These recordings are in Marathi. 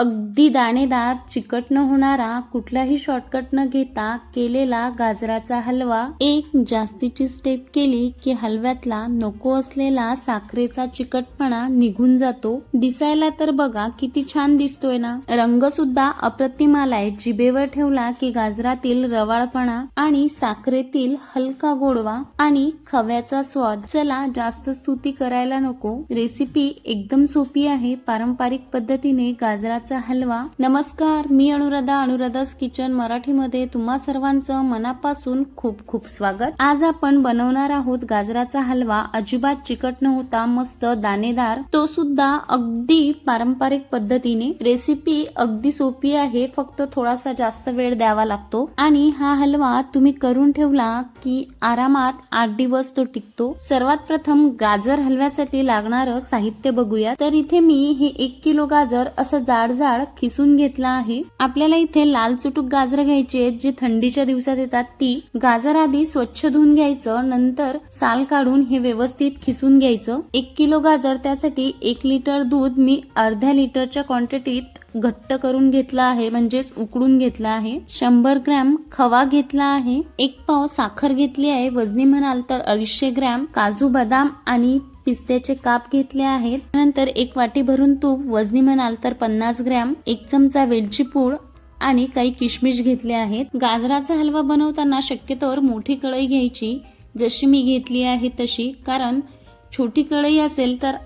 अगदी दाणेदार चिकट न होणारा कुठलाही शॉर्टकट न घेता केलेला गाजराचा हलवा. एक जास्तीची स्टेप केली की हलव्यातला नको असलेला साखरेचा चिकटपणा निघून जातो. दिसायला तर बघा किती छान दिसतोय ना. रंग सुद्धा अप्रतिम आलाय. जिभेवर ठेवला की गाजरातील रवाळपणा आणि साखरेतील हलका गोडवा आणि खव्याचा स्वाद. चला जास्त स्तुती करायला नको. रेसिपी एकदम सोपी आहे. पारंपरिक पद्धतीने गाजराचा हलवा. नमस्कार मी अनुराधा अनुराधास किचन मराठीमध्ये तुम्हा सर्वांचं मनापासून खूप खूप स्वागत. आज आपण बनवणार आहोत गाजराचा हलवा. अजिबात चिकट न होता मस्त दाणेदार. तो सुद्धा अगदी पारंपरिक पद्धतीने. रेसिपी अगदी सोपी आहे फक्त थोडासा जास्त वेळ द्यावा लागतो. आणि हा हलवा तुम्ही करून ठेवला की आरामात आठ दिवस तो टिकतो. सर्वात प्रथम गाजर हलव्यासाठी लागणारं साहित्य बघूया. तर इथे मी हे एक किलो गाजर असं जाड झाड खिसून घेतलं आहे. आपल्याला इथे लाल चुटूक गाजर घ्यायची आहेत जी थंडीच्या दिवसात येतात. ती गाजर आधी स्वच्छ धुवून घ्यायचं नंतर साल काढून हे व्यवस्थित खिसून घ्यायचं. एक किलो गाजर त्यासाठी एक लिटर दूध मी अर्ध्या लिटरच्या क्वांटिटीत घट्ट करून घेतला आहे म्हणजेच उकडून घेतला आहे. शंभर ग्रॅम खवा घेतला आहे. एक पाव साखर घेतली आहे. वजनी म्हणाल तर अडीचशे ग्रॅम काजू बदाम आणि पिस्त्याचे काप घेतले आहेत. नंतर एक वाटी भरून तूप वजनी म्हणाल तर पन्नास ग्रॅम एक चमचा वेलची पूड आणि काही किशमिश घेतले आहेत. गाजराचा हलवा बनवताना शक्यतोवर मोठी कढई घ्यायची. जशी मी घेतली आहे तशी कारण छोटी कढई असेल तर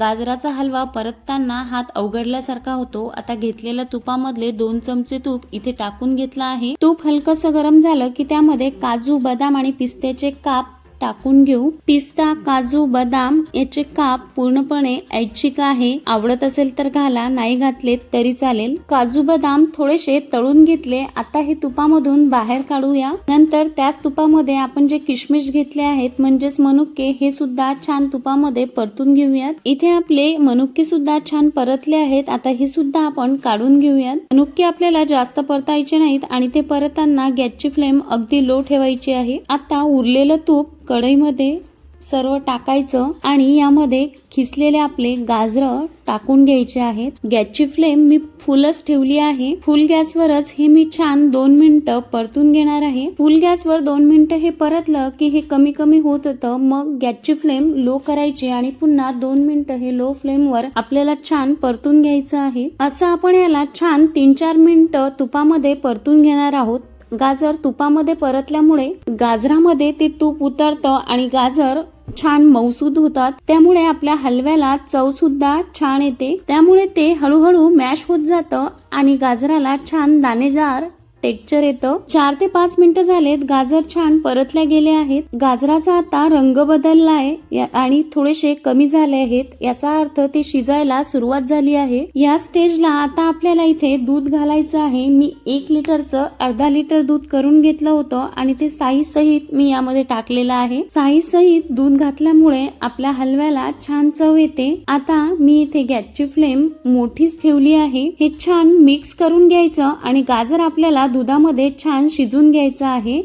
गाजराचा हलवा परतताना हात अवघडल्यासारखा होतो. आता घेतलेल्या तुपामधले दोन चमचे तूप इथे टाकून घेतला आहे. तूप हलकसं गरम झालं की त्यामध्ये काजू बदाम आणि पिस्त्याचे काप टाकून घेऊ. पिस्ता काजू बदाम याचे काप पूर्णपणे ऐच्छिक आहे. आवडत असेल तर घाला नाही घातले तरी चालेल. काजू बदाम थोडेसे तळून घेतले. आता हे तुपामधून बाहेर काढूया. नंतर त्याच तुपामध्ये आपण जे किशमिश घेतले आहेत म्हणजेच मनुके हे सुद्धा छान तुपामध्ये परतून घेऊयात. इथे आपले मनुके सुद्धा छान परतले आहेत. आता हे सुद्धा आपण काढून घेऊयात. मनुके आपल्याला जास्त परतायचे नाहीत आणि ते परताना गॅसची फ्लेम अगदी लो ठेवायची आहे. आता उरलेलं तूप कढईमध्ये सर्व टाकायचं आणि यामध्ये खिसलेले आपले गाजरं टाकून घ्यायचे आहेत. गॅसची फ्लेम मी फुलच ठेवली आहे. फुल गॅसवरच हे मी छान दोन मिनिटं परतून घेणार आहे. फुल गॅसवर दोन मिनिटं हे परतलं की हे कमी कमी होत होतं. मग गॅसची फ्लेम लो करायची आणि पुन्हा दोन मिनिटं हे लो फ्लेमवर आपल्याला छान परतून घ्यायचं आहे. असं आपण याला छान तीन चार मिनिटं तुपामध्ये परतून घेणार आहोत. गाजर तुपामध्ये परतल्यामुळे गाजरामध्ये ते तूप उतरतं आणि गाजर छान मऊसूद होतात. त्यामुळे आपल्या हलव्याला चव सुद्धा छान येते. त्यामुळे ते हळूहळू मॅश होत जातं आणि गाजराला छान दाणेदार टेक्चर येतं. चार ते पाच मिनिटं झालेत. गाजर छान परतल्या गेले आहेत. गाजराचा आता रंग बदललाय. आणि थोडेसे कमी झाले आहेत. याचा अर्थ ते शिजायला सुरुवात झाली आहे. या स्टेजला आता आपल्याला इथे दूध घालायचं आहे. मी एक लिटरचं अर्धा लिटर दूध करून घेतलं होतं आणि ते साई सहित मी यामध्ये टाकलेलं आहे. साई सहित दूध घातल्यामुळे आपल्या हलव्याला छान चव येते. आता मी इथे गॅसची फ्लेम मोठीच ठेवली आहे. हे छान मिक्स करून घ्यायचं आणि गाजर आपल्याला दुधामध्ये छान शिजून घ्यायचं आहे.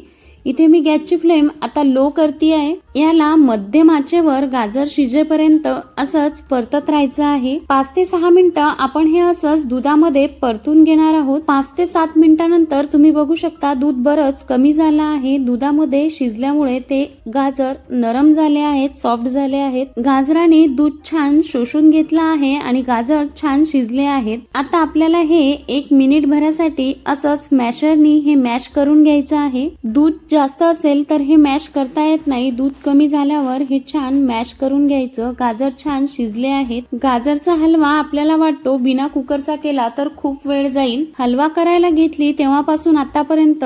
इथे मी गॅसची फ्लेम आता लो करते आहे. याला मध्यम आचेवर गाजर शिजेपर्यंत असंच परतत राहायचं आहे. पाच ते सहा मिनिटं आपण हे असंच दुधामध्ये परतून घेणार आहोत. पाच ते सात मिनिटानंतर तुम्ही बघू शकता दूध बरंच कमी झालं आहे. दुधामध्ये शिजल्यामुळे ते गाजर नरम झाले आहेत सॉफ्ट झाले आहेत. गाजराने दूध छान शोषून घेतलं आहे आणि गाजर छान शिजले आहेत. आता आपल्याला हे एक मिनिट भरासाठी असं स्मॅशरनी हे मॅश करून घ्यायचं आहे. दूध जास्त असेल तर हे मॅश करता येत नाही. दूध कमी झाल्यावर हे छान मॅश करून घ्यायचं. गाजर छान शिजले आहेत. गाजरचा हलवा आपल्याला वाटतो बिना कुकरचा केला तर खूप वेळ जाईल. हलवा करायला घेतली तेव्हापासून आतापर्यंत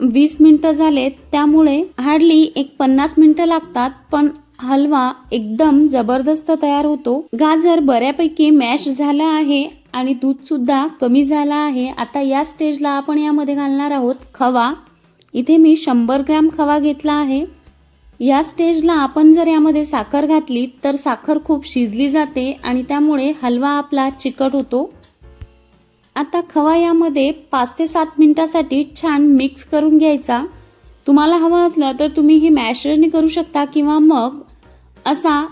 वीस मिनिटं झालेत. त्यामुळे हार्डली एक पन्नास मिनिटं लागतात पण हलवा एकदम जबरदस्त तयार होतो. गाजर बऱ्यापैकी मॅश झाला आहे आणि दूध सुद्धा कमी झाला आहे. आता या स्टेजला आपण यामध्ये घालणार आहोत खवा. इथे मी शंभर ग्रॅम खवा घेतला आहे. या स्टेजला आपण जर यामध्ये साखर घातली तर साखर खूप शिजली जाते आणि त्यामुळे हलवा आपला चिकट होतो. आता खवा यामध्ये पाच ते सात मिनिटासाठी छान मिक्स करून घ्यायचा. तुम्हाला हवं असलं तर तुम्ही हे मॅशरने करू शकता किंवा मग असा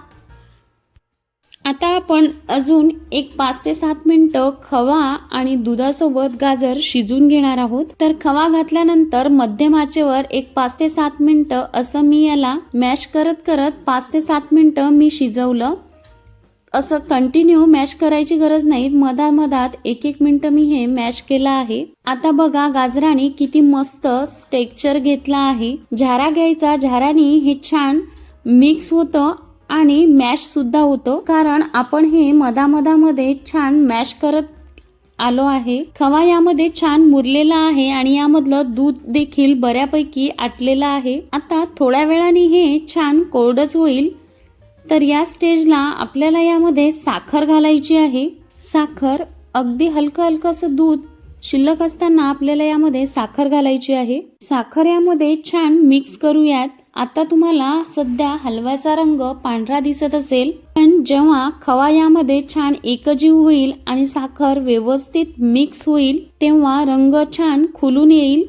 आता आपण अजून एक पाच ते सात मिनटं खवा आणि दुधासोबत गाजर शिजून घेणार आहोत. तर खवा घातल्यानंतर मध्यम आचेवर एक पाच ते सात मिनटं असं मी याला मॅश करत करत पाच ते सात मिनटं मी शिजवलं. असं कंटिन्यू मॅश करायची गरज नाही. मधामधात एक एक मिनटं मी हे मॅश केलं आहे. आता बघा गाजराने किती मस्त टेक्चर घेतला आहे. झारा घ्यायचा. झाराने हे छान मिक्स होतं आणि मॅश सुद्धा होतं. कारण आपण हे मधामधामध्ये छान मॅश करत आलो आहे. खवा यामध्ये छान मुरलेला आहे आणि यामधलं दूध देखील बऱ्यापैकी आटलेलं आहे. आता थोड्या वेळाने हे छान कोरडच होईल. तर या स्टेजला आपल्याला यामध्ये साखर घालायची आहे. साखर अगदी हलकं हलकंसं दूध शिल्लक असताना आपल्याला यामध्ये साखर घालायची आहे. साखर यामध्ये छान मिक्स करूयात. आता तुम्हाला सध्या हलव्याचा रंग पांढरा दिसत असेल. पण जेव्हा खवा यामध्ये छान एकजीव होईल आणि साखर व्यवस्थित मिक्स होईल तेव्हा रंग छान खुलून येईल.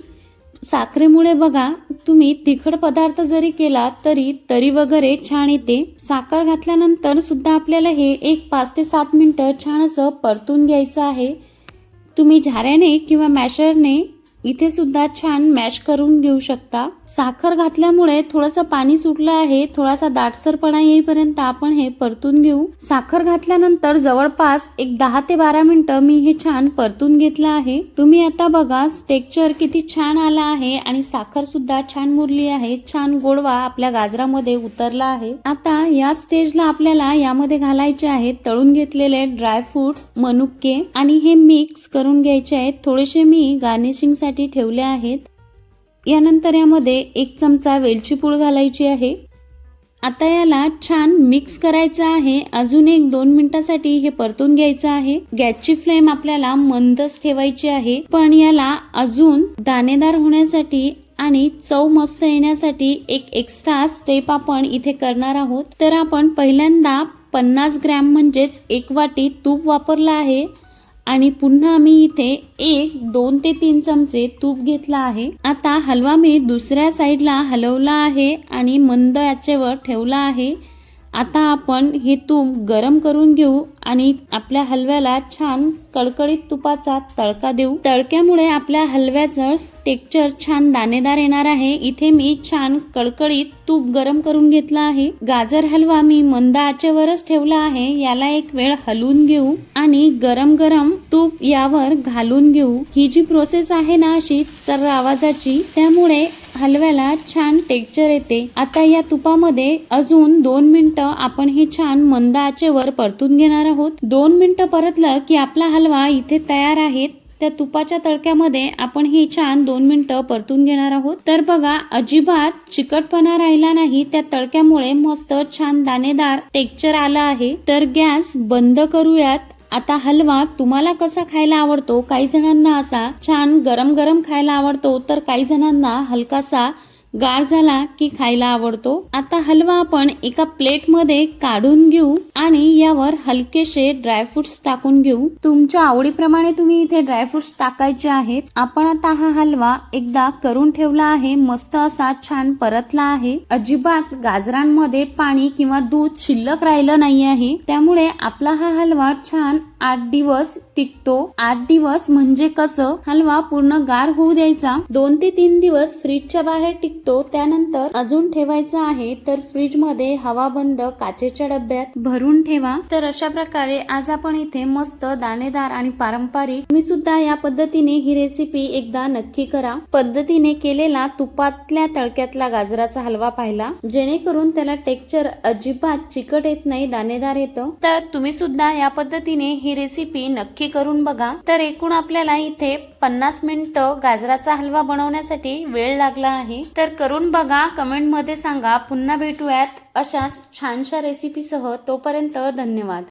साखरेमुळे बघा तुम्ही तिखट पदार्थ जरी केला तरी तरी वगैरे छान येते. साखर घातल्यानंतर सुद्धा आपल्याला हे एक पाच ते सात मिनिटं छान असं परतून घ्यायचं आहे. तुम्ही झाऱ्याने किंवा मॅशरने इथे सुद्धा छान मॅश करून घेऊ शकता. साखर घातल्यामुळे थोडंसं पाणी सुटलं आहे. थोडासा दाटसरपणा येईपर्यंत आपण हे परतून घेऊ. साखर घातल्यानंतर जवळपास एक दहा ते बारा मिनिटं मी हे छान परतून घेतलं आहे. तुम्ही आता बघा टेक्चर किती छान आला आहे आणि साखर सुद्धा छान मुरली आहे. छान गोडवा आपल्या गाजरामध्ये उतरला आहे. आता या स्टेजला आपल्याला यामध्ये घालायचे आहेत तळून घेतलेले ड्राय फ्रुट्स मनुके आणि हे मिक्स करून घ्यायचे आहेत. थोडेसे मी गार्निशिंगसाठी ठेवले आहेत. यानंतर यामध्ये एक चमचा वेलची पूड घालायची आहे. आता याला छान मिक्स करायचं आहे. अजून एक दोन मिनिटासाठी हे परतून घ्यायचं आहे. गॅसची फ्लेम आपल्याला मंदच ठेवायची आहे. पण याला अजून दाणेदार होण्यासाठी आणि चव मस्त येण्यासाठी एक एक्स्ट्रा स्टेप आपण इथे करणार आहोत. तर आपण पहिल्यांदा पन्नास ग्रॅम म्हणजेच एक वाटी तूप वापरला आहे. आणि पुन्हा मी इथे एक दोन ते तीन चमचे तूप घेतला आहे. आता हलवा मी दुसऱ्या साईडला हलवला आहे आणि मंद याचेवर ठेवला आहे. आता आपण हे तूप गरम करून घेऊ आणि आपल्या हलव्याला छान कडकडीत तुपाचा तडका देऊ. तडक्यामुळे आपल्या हलव्याचं टेक्चर छान दाणेदार येणार आहे. इथे मी छान कडकडीत तूप गरम करून घेतला आहे. गाजर हलवा मी मंद आचेवरच ठेवला आहे. याला एक वेळ हलवून घेऊ आणि गरम गरम तूप यावर घालून घेऊ. ही जी प्रोसेस आहे ना अशी सर्व आवाजाची त्यामुळे हलव्याला छान टेक्चर येते. आता या तुपामध्ये अजून दोन मिनिटं आपण हे छान मंद आचेवर परतून घेणार आहोत. दोन मिनिटं परतलं की आपला हलवा इथे तयार आहे. त्या तुपाच्या तडक्यामध्ये आपण हे छान दोन मिनिटं परतून घेणार आहोत. तर बघा अजिबात चिकटपणा राहिला नाही. त्या तडक्यामुळे मस्त छान दाणेदार टेक्चर आलं आहे. तर गॅस बंद करूयात. आता हलवा तुम्हाला कसा खायला आवडतो? काही जणांना असा छान गरम गरम खायला आवडतो तर काही जणांना हलकासा गार झाला की खायला आवडतो. आता हलवा आपण एका प्लेटमध्ये काढून घेऊ आणि यावर हलकेसे ड्रायफ्रुट्स टाकून घेऊ. तुमच्या आवडीप्रमाणे तुम्ही इथे ड्रायफ्रुट्स टाकायचे आहेत. आपण आता हा हलवा एकदा करून ठेवला आहे. मस्त असा छान परतला आहे. अजिबात गाजरांमध्ये पाणी किंवा दूध शिल्लक राहिलं नाही आहे त्यामुळे आपला हा हलवा छान आठ दिवस टिकतो. आठ दिवस म्हणजे कसं? हलवा पूर्ण गार होऊ द्यायचा. दोन ते तीन दिवस फ्रीजच्या बाहेर टिक निघतो त्यानंतर अजून ठेवायचा आहे तर फ्रीजमध्ये हवा बंद काचेच्या डब्यात भरून ठेवा. तर अशा प्रकारे आज आपण इथे मस्त दाणेदार आणि पारंपरिक मी सुद्धा या पद्धतीने ही रेसिपी एकदा नक्की करा. पद्धतीने केलेला तुपातल्या तळक्यातला गाजराचा हलवा पाहिला जेणेकरून त्याला टेक्चर अजिबात चिकट येत नाही दाणेदार येतं. तर तुम्ही सुद्धा या पद्धतीने ही रेसिपी नक्की करून बघा. तर एकूण आपल्याला इथे पन्नास मिनिटं गाजराचा हलवा बनवण्यासाठी वेळ लागला आहे. तर करून बघा कमेंटमध्ये सांगा. पुन्हा भेटूयात अशाच छानशा रेसिपीसह तोपर्यंत धन्यवाद.